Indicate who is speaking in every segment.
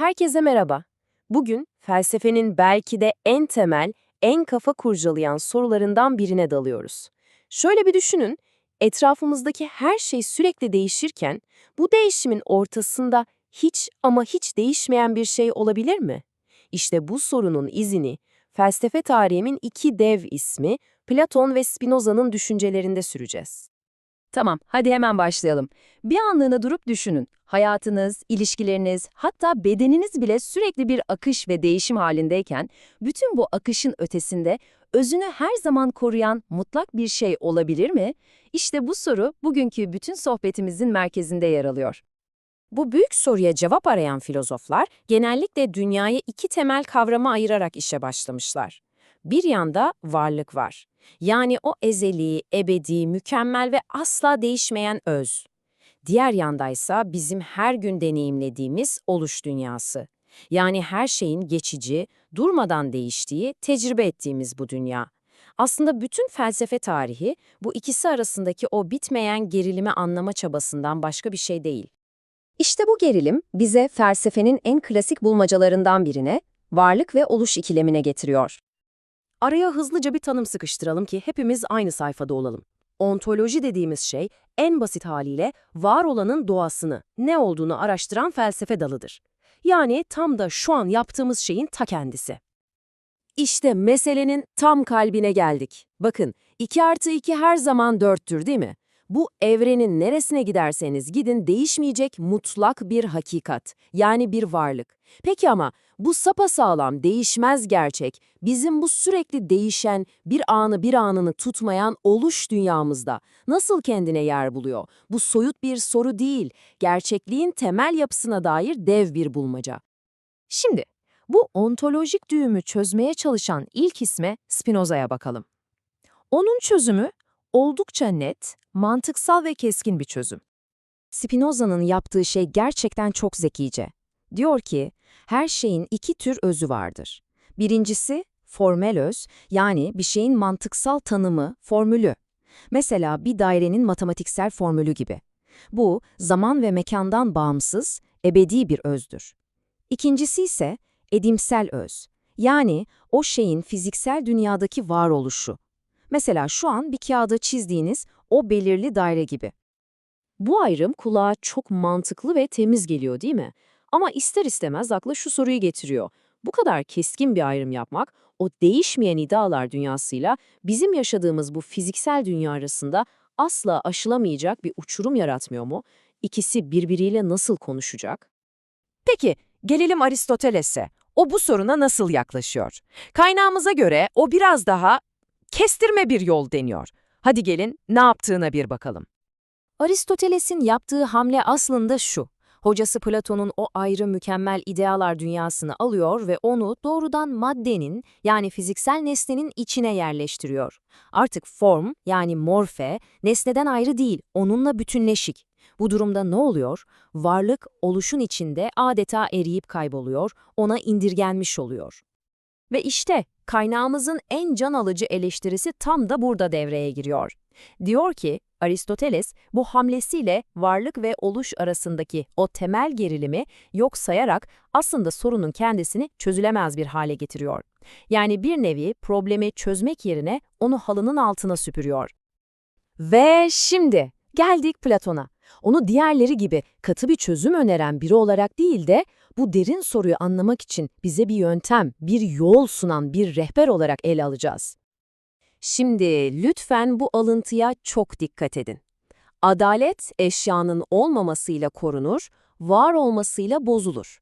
Speaker 1: Herkese merhaba. Bugün felsefenin belki de en temel, en kafa kurcalayan sorularından birine dalıyoruz. Şöyle bir düşünün, etrafımızdaki her şey sürekli değişirken bu değişimin ortasında hiç ama hiç değişmeyen bir şey olabilir mi? İşte bu sorunun izini felsefe tarihimin iki dev ismi Platon ve Spinoza'nın düşüncelerinde süreceğiz.
Speaker 2: Tamam, hadi hemen başlayalım. Bir anlığına durup düşünün. Hayatınız, ilişkileriniz, hatta bedeniniz bile sürekli bir akış ve değişim halindeyken, bütün bu akışın ötesinde özünü her zaman koruyan mutlak bir şey olabilir mi? İşte bu soru bugünkü bütün sohbetimizin merkezinde yer alıyor.
Speaker 1: Bu büyük soruya cevap arayan filozoflar genellikle dünyayı iki temel kavrama ayırarak işe başlamışlar. Bir yanda varlık var. Yani o ezeli, ebedi, mükemmel ve asla değişmeyen öz. Diğer yandaysa bizim her gün deneyimlediğimiz oluş dünyası. Yani her şeyin geçici, durmadan değiştiği, tecrübe ettiğimiz bu dünya. Aslında bütün felsefe tarihi bu ikisi arasındaki o bitmeyen gerilimi anlama çabasından başka bir şey değil.
Speaker 2: İşte bu gerilim bize felsefenin en klasik bulmacalarından birine, varlık ve oluş ikilemine getiriyor.
Speaker 1: Araya hızlıca bir tanım sıkıştıralım ki hepimiz aynı sayfada olalım. Ontoloji dediğimiz şey en basit haliyle var olanın doğasını, ne olduğunu araştıran felsefe dalıdır. Yani tam da şu an yaptığımız şeyin ta kendisi. İşte meselenin tam kalbine geldik. Bakın 2 artı 2 her zaman 4'tür değil mi? Bu evrenin neresine giderseniz gidin değişmeyecek mutlak bir hakikat, yani bir varlık. Peki ama bu sapasağlam, değişmez gerçek, bizim bu sürekli değişen, bir anı bir anını tutmayan oluş dünyamızda nasıl kendine yer buluyor? Bu soyut bir soru değil, gerçekliğin temel yapısına dair dev bir bulmaca. Şimdi, bu ontolojik düğümü çözmeye çalışan ilk isme Spinoza'ya bakalım. Onun çözümü oldukça net, mantıksal ve keskin bir çözüm. Spinoza'nın yaptığı şey gerçekten çok zekice. Diyor ki, her şeyin iki tür özü vardır. Birincisi, formel öz, yani bir şeyin mantıksal tanımı, formülü. Mesela bir dairenin matematiksel formülü gibi. Bu, zaman ve mekandan bağımsız, ebedi bir özdür. İkincisi ise edimsel öz, yani o şeyin fiziksel dünyadaki varoluşu. Mesela şu an bir kağıda çizdiğiniz o belirli daire gibi. Bu ayrım kulağa çok mantıklı ve temiz geliyor değil mi? Ama ister istemez akla şu soruyu getiriyor. Bu kadar keskin bir ayrım yapmak, o değişmeyen iddialar dünyasıyla bizim yaşadığımız bu fiziksel dünya arasında asla aşılamayacak bir uçurum yaratmıyor mu? İkisi birbiriyle nasıl konuşacak?
Speaker 3: Peki, gelelim Aristoteles'e. O bu soruna nasıl yaklaşıyor? Kaynağımıza göre o biraz daha kestirme bir yol deniyor. Hadi gelin ne yaptığına bir bakalım.
Speaker 1: Aristoteles'in yaptığı hamle aslında şu. Hocası Platon'un o ayrı mükemmel idealar dünyasını alıyor ve onu doğrudan maddenin yani fiziksel nesnenin içine yerleştiriyor. Artık form yani morfe nesneden ayrı değil, onunla bütünleşik. Bu durumda ne oluyor? Varlık oluşun içinde adeta eriyip kayboluyor, ona indirgenmiş oluyor. Ve işte kaynağımızın en can alıcı eleştirisi tam da burada devreye giriyor. Diyor ki, Aristoteles bu hamlesiyle varlık ve oluş arasındaki o temel gerilimi yok sayarak aslında sorunun kendisini çözülemez bir hale getiriyor. Yani bir nevi problemi çözmek yerine onu halının altına süpürüyor. Ve şimdi geldik Platon'a. Onu diğerleri gibi katı bir çözüm öneren biri olarak değil de bu derin soruyu anlamak için bize bir yöntem, bir yol sunan bir rehber olarak ele alacağız. Şimdi lütfen bu alıntıya çok dikkat edin. Adalet eşyanın olmamasıyla korunur, var olmasıyla bozulur.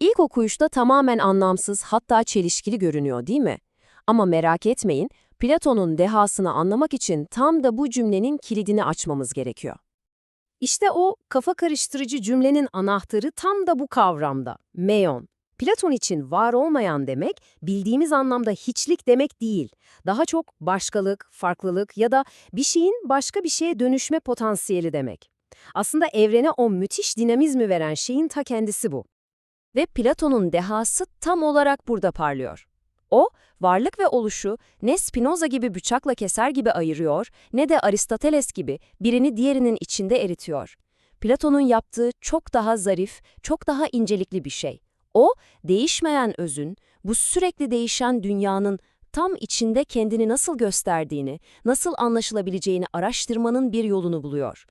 Speaker 1: İlk okuyuşta tamamen anlamsız hatta çelişkili görünüyor değil mi? Ama merak etmeyin, Platon'un dehasını anlamak için tam da bu cümlenin kilidini açmamız gerekiyor. İşte o kafa karıştırıcı cümlenin anahtarı tam da bu kavramda, meon. Platon için var olmayan demek, bildiğimiz anlamda hiçlik demek değil. Daha çok başkalık, farklılık ya da bir şeyin başka bir şeye dönüşme potansiyeli demek. Aslında evrene o müthiş dinamizmi veren şeyin ta kendisi bu. Ve Platon'un dehası tam olarak burada parlıyor. O, varlık ve oluşu ne Spinoza gibi bıçakla keser gibi ayırıyor, ne de Aristoteles gibi birini diğerinin içinde eritiyor. Platon'un yaptığı çok daha zarif, çok daha incelikli bir şey. O, değişmeyen özün, bu sürekli değişen dünyanın tam içinde kendini nasıl gösterdiğini, nasıl anlaşılabileceğini araştırmanın bir yolunu buluyor.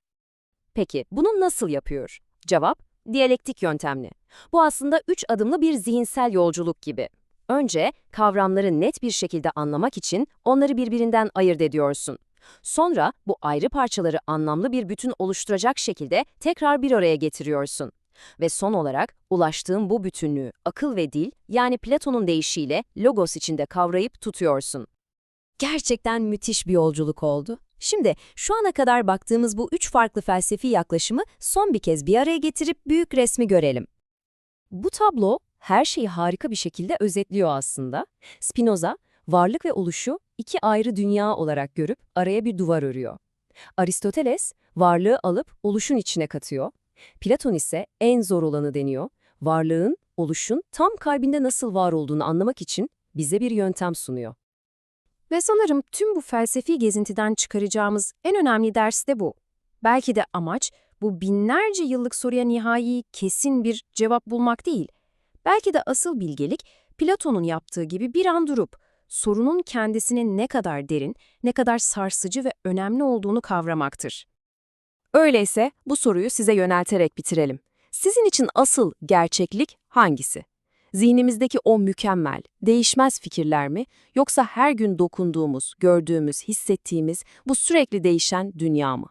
Speaker 1: Peki, bunu nasıl yapıyor? Cevap, diyalektik yöntemli. Bu aslında üç adımlı bir zihinsel yolculuk gibi. Önce, kavramları net bir şekilde anlamak için onları birbirinden ayırt ediyorsun. Sonra, bu ayrı parçaları anlamlı bir bütün oluşturacak şekilde tekrar bir araya getiriyorsun. Ve son olarak, ulaştığın bu bütünlüğü akıl ve dil, yani Platon'un deyişiyle logos içinde kavrayıp tutuyorsun. Gerçekten müthiş bir yolculuk oldu. Şimdi şu ana kadar baktığımız bu üç farklı felsefi yaklaşımı son bir kez bir araya getirip büyük resmi görelim. Bu tablo her şeyi harika bir şekilde özetliyor aslında. Spinoza, varlık ve oluşu iki ayrı dünya olarak görüp araya bir duvar örüyor. Aristoteles, varlığı alıp oluşun içine katıyor. Platon ise en zor olanı deniyor. Varlığın, oluşun tam kalbinde nasıl var olduğunu anlamak için bize bir yöntem sunuyor.
Speaker 2: Ve sanırım tüm bu felsefi gezintiden çıkaracağımız en önemli ders de bu. Belki de amaç bu binlerce yıllık soruya nihai, kesin bir cevap bulmak değil. Belki de asıl bilgelik Platon'un yaptığı gibi bir an durup sorunun kendisinin ne kadar derin, ne kadar sarsıcı ve önemli olduğunu kavramaktır.
Speaker 1: Öyleyse bu soruyu size yönelterek bitirelim. Sizin için asıl gerçeklik hangisi? Zihnimizdeki o mükemmel, değişmez fikirler mi yoksa her gün dokunduğumuz, gördüğümüz, hissettiğimiz bu sürekli değişen dünya mı?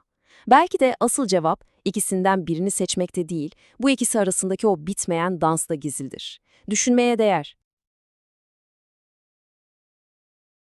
Speaker 1: Belki de asıl cevap ikisinden birini seçmekte değil, bu ikisi arasındaki o bitmeyen dansta gizlidir. Düşünmeye değer.